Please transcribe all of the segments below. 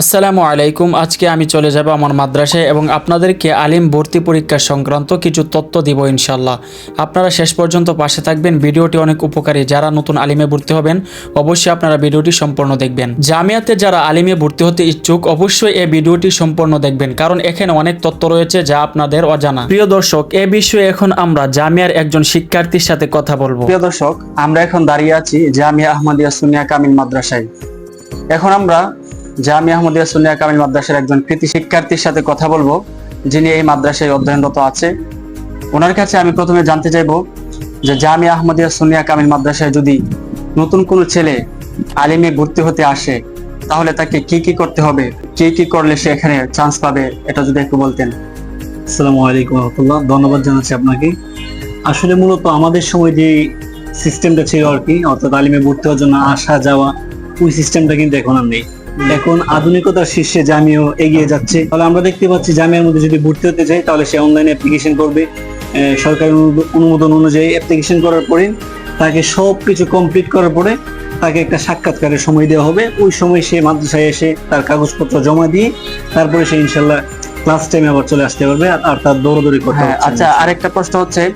আসসালামু আলাইকুম। আজকে আমি চলে যাব আমার মাদ্রাসায় এবং আপনাদেরকে আলিম ভর্তি পরীক্ষা সংক্রান্ত কিছু তথ্য দিব ইনশাল্লাহ আপনারা শেষ পর্যন্ত পাশে থাকবেন। ভিডিওটি অনেক উপকারী। যারা নতুন আলিমে ভর্তি হবেন, অবশ্যই আপনারা ভিডিওটি সম্পূর্ণ দেখবেন। জামিয়াতে যারা আলিমে ভর্তি হতে ইচ্ছুক, অবশ্যই এই ভিডিওটি সম্পূর্ণ দেখবেন। কারণ এখানে অনেক তথ্য রয়েছে যা আপনাদের অজানা। প্রিয় দর্শক, এ বিষয়ে এখন আমরা জামিয়ার একজন শিক্ষার্থীর সাথে কথা বলব। প্রিয় দর্শক, আমরা এখন দাঁড়িয়ে আছি জামিয়া আহমদিয়া সুনিয়া কামিল মাদ্রাসায়। এখন আমরা জামিয়া আহমদিয়া সুনিয়া কামিল মাদ্রাসার একজন কৃতি শিক্ষার্থীর সাথে কথা বলব, যিনি এই মাদ্রাসায় অধ্যয়নরত আছে। ওনার কাছে আমি প্রথমে জানতে চাইব যে জামিয়া আহমদিয়া সুনিয়া কামিল মাদ্রাসায় যদি নতুন কোনো ছেলে আলিমে ভর্তি হতে আসে, তাহলে তাকে কি কি করতে হবে? কি কি করলে সে এখানে চান্স পাবে? এটা যদি একটু বলতেন। আসসালামু আলাইকুম রহমতুল্লাহ, ধন্যবাদ জানাচ্ছি আপনাকে। আসলে মূলত আমাদের সময় যে সিস্টেমটা ছিল আর কি, অর্থাৎ আলিমে ভর্তি হওয়ার জন্য আসা যাওয়া ওই সিস্টেমটা কিন্তু এখন আর নেই। এখন আধুনিকতার শীর্ষে জামিও এগিয়ে যাচ্ছে। তাহলে আমরা দেখতে পাচ্ছি জামিয়ার মধ্যে যদি ভর্তি হতে চাই তাহলে সে অনলাইনে অ্যাপ্লিকেশন করবে। সরকারি অনুমোদন অনুযায়ী অ্যাপ্লিকেশন করার পরে তাকে সব কিছু কমপ্লিট করার পরে তাকে একটা সাক্ষাৎকারের সময় দেওয়া হবে। ওই সময় সে মাদ্রাসায় এসে তার কাগজপত্র জমা দিয়ে তারপরে সে ইনশাল্লাহ ক্লাস টাইমে আবার চলে আসতে পারবে আর- তার দৌড়দৌড়ি করতে হ্যাঁ আচ্ছা আরেকটা প্রশ্ন হচ্ছে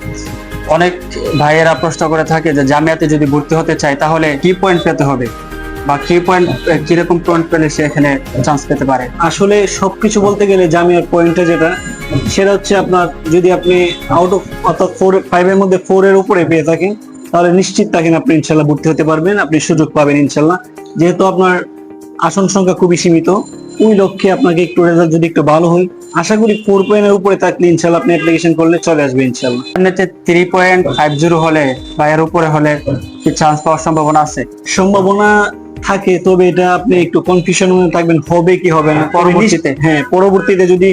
অনেক ভাইয়েরা প্রশ্ন করে থাকে যে জামিয়াতে যদি ভর্তি হতে চায় তাহলে কি পয়েন্ট পেতে হবে? বা কি পয়েন্ট কীরকম পয়েন্ট পেলে সে এখানে চান্স পেতে পারে। আসলে সবকিছু বলতে গেলে জামিয়ার পয়েন্টটা যেটা সেটা হচ্ছে আপনার যদি আপনি আউট অফ অর্থাৎ ফোর ফাইভ এর মধ্যে ফোর এর উপরে পেয়ে থাকেন তাহলে নিশ্চিত থাকেন আপনি ইনশাল্লাহ ভর্তি হতে পারবেন আপনি সুযোগ পাবেন ইনশাল্লাহ। যেহেতু আপনার আসন সংখ্যা খুবই সীমিত ওই লক্ষ্যে আপনাকে একটু রেজাল্ট যদি একটু ভালো হয় আশা করি ফোর পয়েন্টের উপরে থাকলে ইনশাল্লাহ আপনি অ্যাপ্লিকেশন করলে চলে আসবে ইনশাল্লাহ। এমনিতে থ্রি পয়েন্ট ফাইভ জিরো হলে বা এর উপরে হলে কি চান্স পাওয়ার সম্ভাবনা আছে? সম্ভাবনা থাকে তবে এটা আপনি একটু কনফিউশন মধ্যে থাকবেন হবে কি হবে না? পরবর্তীতে? হ্যাঁ পরবর্তীতে যদি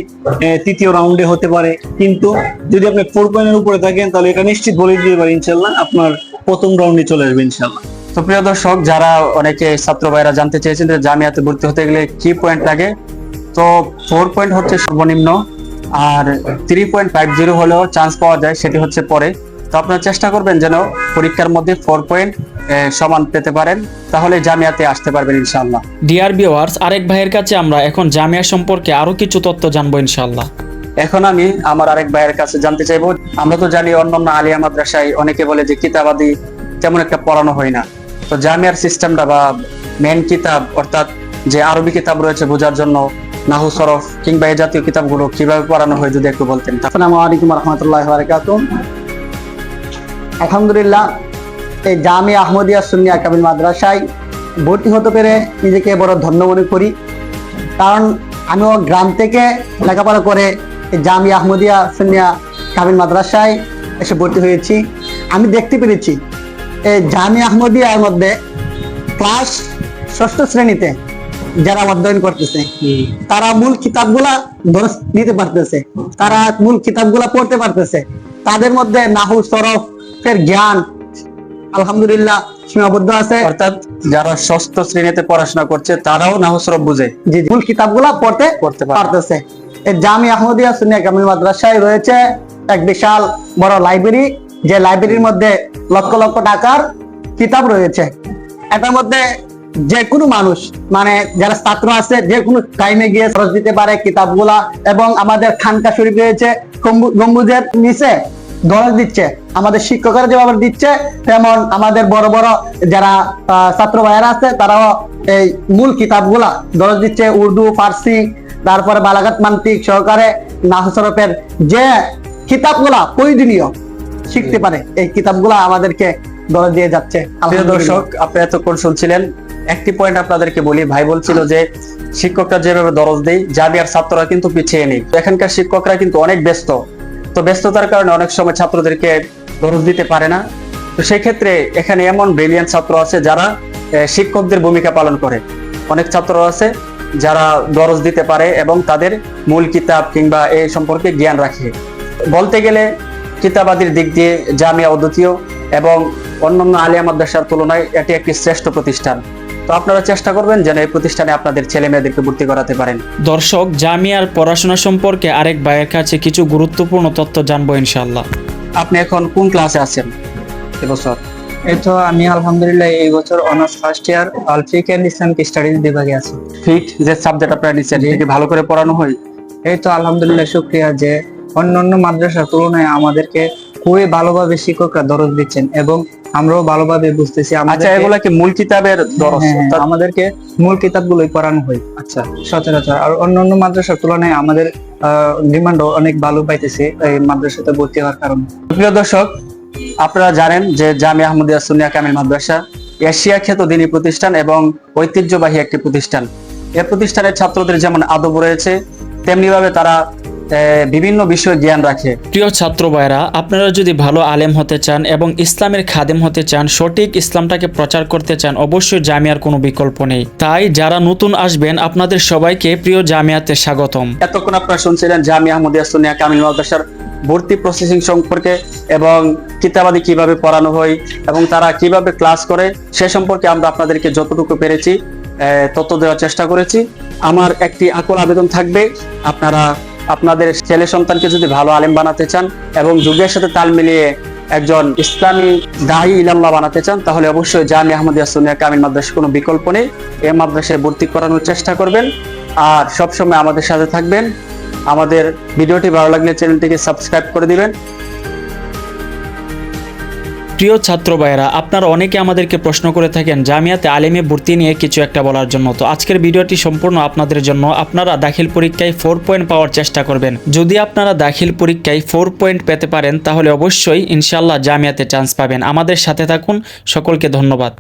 তৃতীয় রাউন্ডে হতে পারে কিন্তু যদি আপনি ফোর পয়েন্টের উপরে থাকেন তাহলে এটা নিশ্চিত বলে দিতে পারি ইনশাল্লাহ আপনার প্রথম রাউন্ডে চলে আসবে ইনশাল্লাহ তো প্রিয় দর্শক যারা অনেকে ছাত্র ভাইরা জানতে চেয়েছেন যে জামিয়াতে ভর্তি হতে গেলে কি পয়েন্ট লাগে তো ফোর পয়েন্ট হচ্ছে সর্বনিম্ন আর থ্রি পয়েন্ট ফাইভ জিরো হলেও চান্স পাওয়া যায় সেটি হচ্ছে পরে। তো আপনারা চেষ্টা করবেন যেন পরীক্ষার মধ্যে ফোর পয়েন্ট সমান পেতে পারেন তাহলে জামিয়াতে আসতে পারবেন ইনশাআল্লাহ। ডিয়ার ভিওয়ার্স আরেক ভাইয়ের কাছে আমরা এখন জামিয়া সম্পর্কে আরও কিছু তথ্য জানব ইনশাল্লাহ এখন আমি আমার আরেক ভাইয়ের কাছে জানতে চাইব আমরা তো জানি অন্যান্য আলিয়া মাদ্রাসায় অনেকে বলে যে কিতাবাদি তেমন একটা পড়ানো হয় না। তো জামিয়ার সিস্টেমটা বা মেন কিতাব অর্থাৎ যে আরবি কিতাব রয়েছে বোঝার জন্য নাহু সরফ কিংবা এই জাতীয় কিতাবগুলো কীভাবে পড়ানো হয় যদি একটু বলতেন। আসসালামু আলাইকুম রহমতুল্লাহ বারকাত আলহামদুলিল্লাহ, এই জামি আহমদিয়া সুনিয়া কাবিল মাদ্রাসায় ভর্তি হতে পেরে নিজেকে বড় ধন্য মনে করি। কারণ আমিও গ্রাম থেকে লেখাপড়া করে জামি আহমদিয়া সুনিয়া কাবিল মাদ্রাসায় এসে ভর্তি হয়েছি। আমি দেখতে পেরেছি, এই জামি আহমদিয়ার মধ্যে ক্লাস ষষ্ঠ শ্রেণীতে যারা অধ্যয়ন করতেছে, তারা মূল কিতাবগুলা নিতে পারতেছে, তারা মূল কিতাবগুলা পড়তে পারতেছে। তাদের মধ্যে নাহু সরফের জ্ঞান আলহামদুলিল্লাহ সীমাবদ্ধ আছে। অর্থাৎ যারা ষষ্ঠ শ্রেণীতে পড়াশোনা করছে তারাও নাহু সরফ বুঝে। জি মূল কিতাবগুলা পড়তে পড়তে পারতেছে। জামি আহমদিয়া সুনিয়া কামিল মাদ্রাসায় রয়েছে এক বিশাল বড় লাইব্রেরি যে লাইব্রেরির মধ্যে লক্ষ লক্ষ টাকার কিতাব রয়েছে। এটার মধ্যে যে কোনো মানুষ মানে যারা ছাত্র আছে যে কোনো টাইমে গিয়ে খরচ দিতে পারে কিতাবগুলা এবং আমাদের খানকা শরীফ রয়েছে গম্বুজের নিচে। দরজ দিচ্ছে আমাদের শিক্ষকরা যেভাবে দিচ্ছে তেমন আমাদের বড় বড় যারা ছাত্র ভাইয়েরা আছে তারাও এই মূল কিতাবগুলা দরজ দিচ্ছে উর্দু ফার্সি তারপরে বালাঘাট মান্তিক সহকারে নাহসরফের যে কিতাবগুলা প্রয়োজনীয় শিখতে পারে এই কিতাবগুলা আমাদেরকে দরজ দিয়ে যাচ্ছে। দর্শক আপনি এতক্ষণ শুনছিলেন একটি পয়েন্ট আপনাদেরকে বলি ভাই বলছিল যে শিক্ষকরা যেভাবে দরজ দেয় জাবিয়ার ছাত্ররা কিন্তু পিছিয়ে নেই। এখানকার শিক্ষকরা কিন্তু অনেক ব্যস্ত। তো ব্যস্ততার কারণে অনেক সময় ছাত্রদেরকে দরজ দিতে পারে না। তো সেই ক্ষেত্রে এখানে এমন ব্রিলিয়ান্ট ছাত্র আছে যারা শিক্ষকদের ভূমিকা পালন করে। অনেক ছাত্র আছে যারা দরজ দিতে পারে এবং তাদের মূল কিতাব কিংবা এই সম্পর্কে জ্ঞান রাখে। বলতে গেলে কিতাবাদির দিক দিয়ে জামিয়া অদ্বিতীয় এবং অন্যান্য আলিয়া মাদ্রাসার তুলনায় এটি একটি শ্রেষ্ঠ প্রতিষ্ঠান। তো আপনারা চেষ্টা করবেন যেন এই প্রতিষ্ঠানে আপনাদের ছেলে মেয়েদেরকে ভর্তি করাতে পারেন। দর্শক জামিয়ার পড়াশোনা সম্পর্কে আরেক ভাইয়ের কাছে কিছু গুরুত্বপূর্ণ তথ্য জানব ইনশাল্লাহ আপনি এখন কোন ক্লাসে আছেন? এবছর এই তো আমি আলহামদুলিল্লাহ এই বছর অনার্স ফার্স্ট ইয়ার আলফিক এন্ড ইসলামিক স্টাডিজ বিভাগে আছি। ফিট যে সাবজেক্ট আপনারা নিচ্ছেন এটা ভালো করে পড়ানো হয়? এই তো আলহামদুলিল্লাহ শুক্রিয়া যে অন্যান্য মাদ্রাসার তুলনায় আমাদেরকে খুবই ভালোভাবে শিক্ষকরা দরজ দিচ্ছেন এবং আমরাও ভালোভাবে বুঝতেছি আচ্ছা এগুলা কি মূল কিতাবের দরস? হ্যাঁ, হ্যাঁ, আমাদেরকে মূল কিতাবগুলোই পড়ানো হয়। আচ্ছা। সচরাচর। আর অন্যান্য মাদ্রাসার তুলনায় আমাদের ডিমান্ডও অনেক ভালো পাইতেছে এই মাদ্রাসাতে ভর্তি হওয়ার কারণে। প্রিয় দর্শক আপনারা জানেন যে জামিয়া আহমদিয়া সুনিয়া কামিল মাদ্রাসা এশিয়া খ্যাত দিনী প্রতিষ্ঠান এবং ঐতিহ্যবাহী একটি প্রতিষ্ঠান। এ প্রতিষ্ঠানের ছাত্রদের যেমন আদব রয়েছে তেমনি ভাবে তারা বিভিন্ন বিষয়ে জ্ঞান রাখে। প্রিয় ছাত্র ভাইরা আপনারা যদি ভালো আলেম হতে চান এবং ইসলামের খাদেম হতে চান সঠিক ইসলামটাকে প্রচার করতে চান অবশ্যই জামিয়ার কোনো বিকল্প নেই। তাই যারা নতুন আসবেন আপনাদের সবাইকে প্রিয় জামিয়াতে স্বাগতম। এতক্ষণ আপনারা শুনছিলেন জামিয়া আহমদিয়া সুনিয়া কামিল মাদ্রাসার ভর্তি প্রসেসিং সম্পর্কে এবং কিতাবাদি কীভাবে পড়ানো হয় এবং তারা কীভাবে ক্লাস করে সে সম্পর্কে আমরা আপনাদেরকে যতটুকু পেরেছি তথ্য দেওয়ার চেষ্টা করেছি। আমার একটি আকল আবেদন থাকবে আপনারা আপনাদের ছেলে সন্তানকে যদি ভালো আলেম বানাতে চান এবং যুগের সাথে তাল মিলিয়ে একজন ইসলামী দাহি ইলাল্লাহ বানাতে চান, তাহলে অবশ্যই জামি আহমদিয়া সোনিয়া কামিল মাদ্রাসা কোনো বিকল্প নেই। এ মাদ্রাসায় ভর্তি করানোর চেষ্টা করবেন। আর সবসময় আমাদের সাথে থাকবেন। আমাদের ভিডিওটি ভালো লাগলে চ্যানেলটিকে সাবস্ক্রাইব করে দিবেন। প্রিয় ছাত্র ভাইয়েরা, আপনারা অনেকে আমাদেরকে প্রশ্ন করে থাকেন, জামিয়াতে আলেমে ভর্তি নিয়ে কিছু একটা বলার জন্য। তো আজকের ভিডিওটি সম্পূর্ণ আপনাদের জন্য। আপনারা দাখিল পরীক্ষায় ফোর পয়েন্ট পাওয়ার চেষ্টা করবেন। যদি আপনারা দাখিল পরীক্ষায় ফোর পয়েন্ট পেতে পারেন, তাহলে অবশ্যই ইনশাল্লাহ জামিয়াতে চান্স পাবেন। আমাদের সাথে থাকুন। সকলকে ধন্যবাদ।